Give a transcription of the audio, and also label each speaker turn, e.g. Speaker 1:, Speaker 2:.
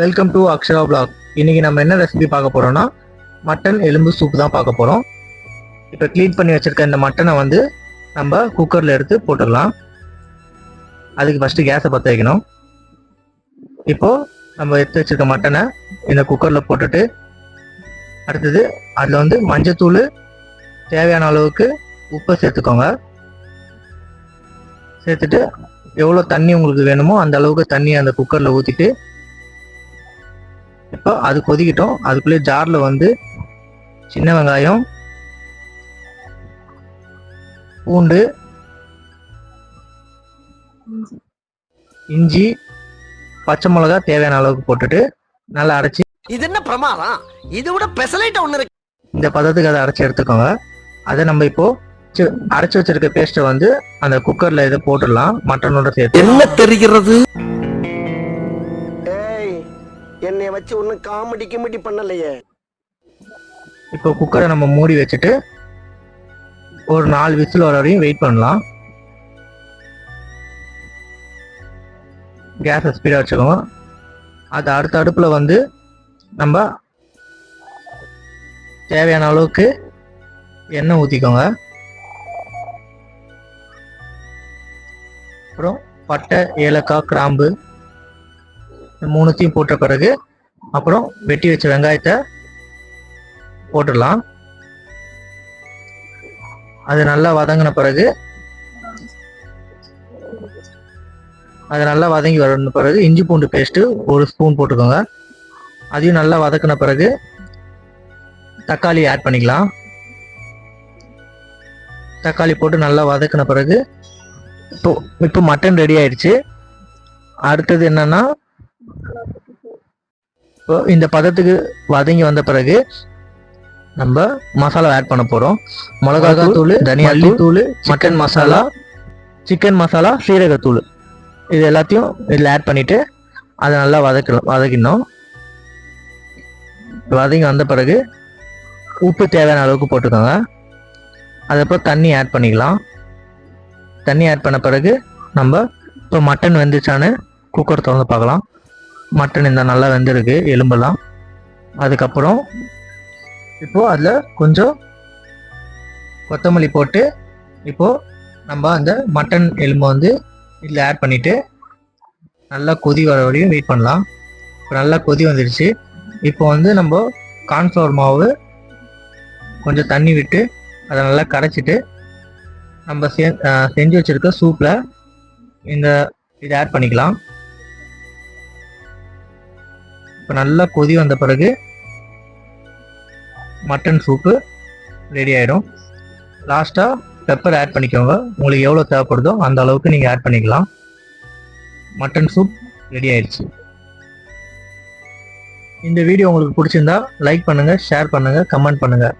Speaker 1: Welcome to Akshara black இன்னைக்கு நம்ம என்ன ரெசிபி பார்க்க போறோம்னா மட்டன் எலும்பு சூப் தான் பார்க்க போறோம். இப்போ க்ளீன் பண்ணி வச்சிருக்க இந்த மட்டனை வந்து நம்ம குக்கர்ல எடுத்து போட்டுடலாம். அதுக்கு ஃபர்ஸ்ட் கேஸை பற்ற வைக்கணும். இப்போ நம்ம எடுத்து வச்சிருக்க மட்டனை இந்த குக்கர்ல போட்டுட்டு அடுத்தது அதில் வந்து மஞ்சத்தூள் தேவையான அளவுக்கு உப்பை சேர்த்துக்கோங்க. சேர்த்துட்டு எவ்வளோ தண்ணி உங்களுக்கு வேணுமோ அந்த அளவுக்கு தண்ணி அந்த குக்கரில் ஊற்றிட்டு இப்போ அது கொதிக்கட்டும். அதுக்குள்ளே ஜாரில் வந்து சின்ன வெங்காயம் பூண்டு இஞ்சி பச்சை மிளகா தேவையான அளவுக்கு போட்டுட்டு நல்லா அரைச்சி
Speaker 2: இது என்ன பிரமாதம்? இது விட பெசலைட் ஒண்ணு இருக்கு.
Speaker 1: இந்த பதத்துக்கு அதை அரைச்சி எடுத்துக்கோங்க. அதை நம்ம இப்போ அரைச்சி வச்சிருக்க பேஸ்ட்டை வந்து அந்த குக்கர்ல இதை போட்டுடலாம். மட்டனோட சேர்த்து.
Speaker 2: என்ன தெரிகிறது?
Speaker 3: வச்சு ஒன்னும் காமெடி கிமெடி பண்ணலையே.
Speaker 1: இப்போ குக்கரை நம்ம மூடி வச்சுட்டு ஒரு நாலு விசில் வர வரையும் வெயிட் பண்ணலாம். கேஸை ஸ்பீடாக வச்சுக்கோங்க. அது அடுத்த அடுப்பில் வந்து நம்ம தேவையான அளவுக்கு எண்ணெய் ஊற்றிக்கோங்க அப்புறம் பட்டை ஏலக்காய் கிராம்பு மூணுத்தையும் போட்ட பிறகு அப்புறம் வெட்டி வச்ச வெங்காயத்தை போட்டுடலாம். அது நல்லா வதங்கின பிறகு அது நல்லா வதங்கி வந்த பிறகு இஞ்சி பூண்டு பேஸ்ட்டு ஒரு ஸ்பூன் போட்டுக்கோங்க. அதையும் நல்லா வதக்கின பிறகு தக்காளி ஆட் பண்ணிக்கலாம். தக்காளி போட்டு நல்லா வதக்கின பிறகு இப்போ இப்போ மட்டன் ரெடி ஆயிடுச்சு. அடுத்தது என்னன்னா இப்போ இந்த பதத்துக்கு வதங்கி வந்த பிறகு நம்ம மசாலா ஆட் பண்ண போறோம். மிளகா தூள் தனியா தூள் மட்டன் மசாலா சிக்கன் மசாலா சீரகத்தூள். இது எல்லாத்தையும் இதில் ஆட் பண்ணிட்டு அதை நல்லா வதக்க வதக்கிடணும். வதங்கி வந்த பிறகு உப்பு தேவையான அளவுக்கு போட்டுக்கோங்க. அதுக்கப்புறம் தண்ணி ஆட் பண்ணிக்கலாம். தண்ணி ஆட் பண்ண பிறகு நம்ம இப்போ மட்டன் வெந்துச்சான்னு குக்கர் திறந்து பார்க்கலாம். மட்டன் இந்த நல்லா வெந்திருக்கு எலும்பெல்லாம். அதுக்கப்புறம் இப்போது அதில் கொஞ்சம் கொத்தமல்லி போட்டு இப்போது நம்ம அந்த மட்டன் எலும்பை வந்து இதில் ஆட் பண்ணிவிட்டு நல்லா கொதி வர வரையும் வெயிட் பண்ணலாம். இப்போ நல்லா கொதி வந்துடுச்சு. இப்போ வந்து நம்ம கார்ன்ஃப்ளவர் மாவு கொஞ்சம் தண்ணி விட்டு அதை நல்லா கரைச்சிட்டு நம்ம செஞ்சு வச்சுருக்க சூப்பில் இந்த இதை ஆட் பண்ணிக்கலாம். இப்போ நல்லா கொதி வந்த பிறகு மட்டன் சூப்பு ரெடி ஆகிடும் லாஸ்ட்டாக பெப்பர் ஆட் பண்ணிக்கோங்க. உங்களுக்கு எவ்வளோ தேவைப்படுதோ அந்த அளவுக்கு நீங்கள் ஆட் பண்ணிக்கலாம். மட்டன் சூப் ரெடி ஆயிடுச்சு. இந்த வீடியோ உங்களுக்கு பிடிச்சிருந்தா லைக் பண்ணுங்கள் ஷேர் பண்ணுங்கள் கமெண்ட் பண்ணுங்கள்